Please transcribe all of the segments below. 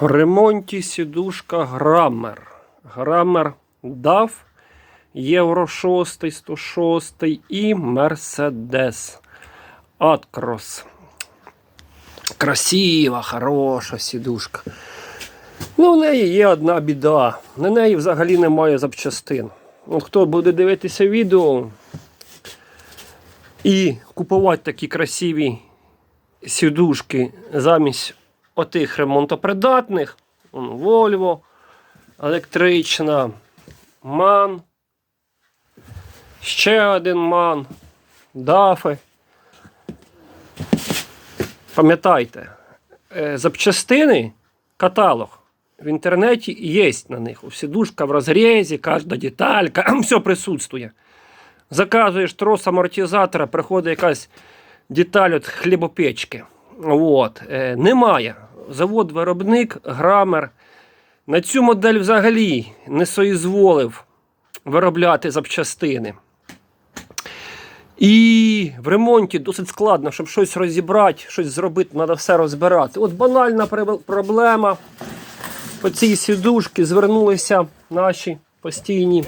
В ремонті сідушка Граммер. Граммер DAF, Євро 6, 106 і Мерседес Аткрос. Красива, хороша сідушка. Ну, в неї є одна біда. На неї взагалі немає запчастин. От хто буде дивитися відео і купувати такі красиві сідушки замість отих ремонтопридатних, он, Volvo, електрична, MAN, ще один MAN, DAFи. Пам'ятайте, е, запчастини, каталог в інтернеті є на них. Сідушка в розрізі, кожна деталька, все присутствує. Заказуєш трос амортизатора, приходить якась деталь від хлібопечки. От. Е, немає. Завод-виробник, грамер. На цю модель взагалі не соізволив виробляти запчастини. І в ремонті досить складно, щоб щось розібрати, щось зробити, треба все розбирати. От банальна проблема. По цій сідушці звернулися наші постійні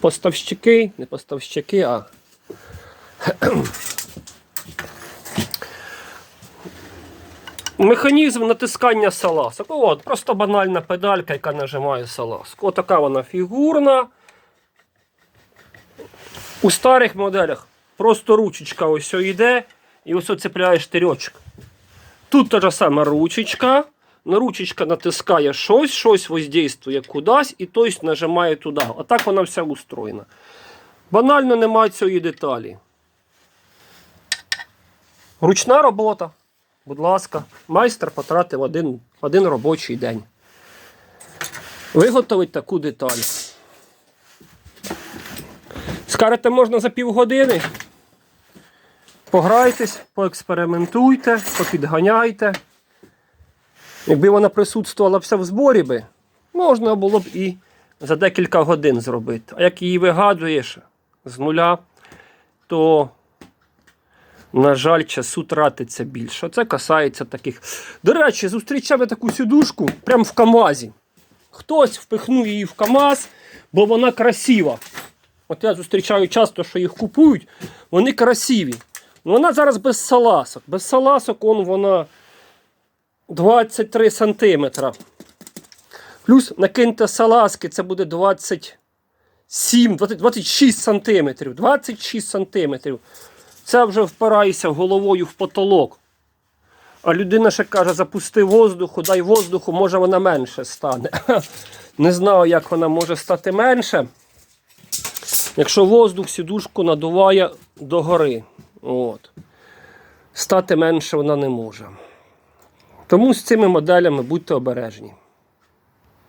поставщики, не поставщики, а Механізм натискання салазок. От, просто банальна педалька, яка нажимає салазку. Отака вона фігурна. У старих моделях просто ручечка ось йде і ось цепляє штирьочок. Тут та ж сама ручечка. На ручечка натискає щось, щось воздействує кудись і той нажимає туди. Отак вона вся устроєна. Банально немає цієї деталі. Ручна робота. Будь ласка, майстер потратив один, один робочий день. Виготовить таку деталь. Скажете, можна за півгодини. Пограйтесь, поекспериментуйте, попідганяйте. Якби вона присутствувала все в зборі би, можна було б і за декілька годин зробити. А як її вигадуєш з нуля, то на жаль, часу тратиться більше. Це касається таких. До речі, зустрічав я таку сідушку прямо в КАМАЗі. Хтось впихнув її в КАМАЗ, бо вона красива. От я зустрічаю часто, що їх купують, вони красиві. Ну, Вона зараз без саласок. Без саласок он вона 23 сантиметра. Плюс накиньте салазки, це буде 27, 20, 26 сантиметрів. 26 сантиметрів. Це вже впираєшся головою в потолок. А людина ще каже, запусти воздуху, дай воздуху, може вона менше стане. Не знаю, як вона може стати менше. Якщо воздух сідушку надуває догори. От. Стати менше вона не може. Тому з цими моделями будьте обережні.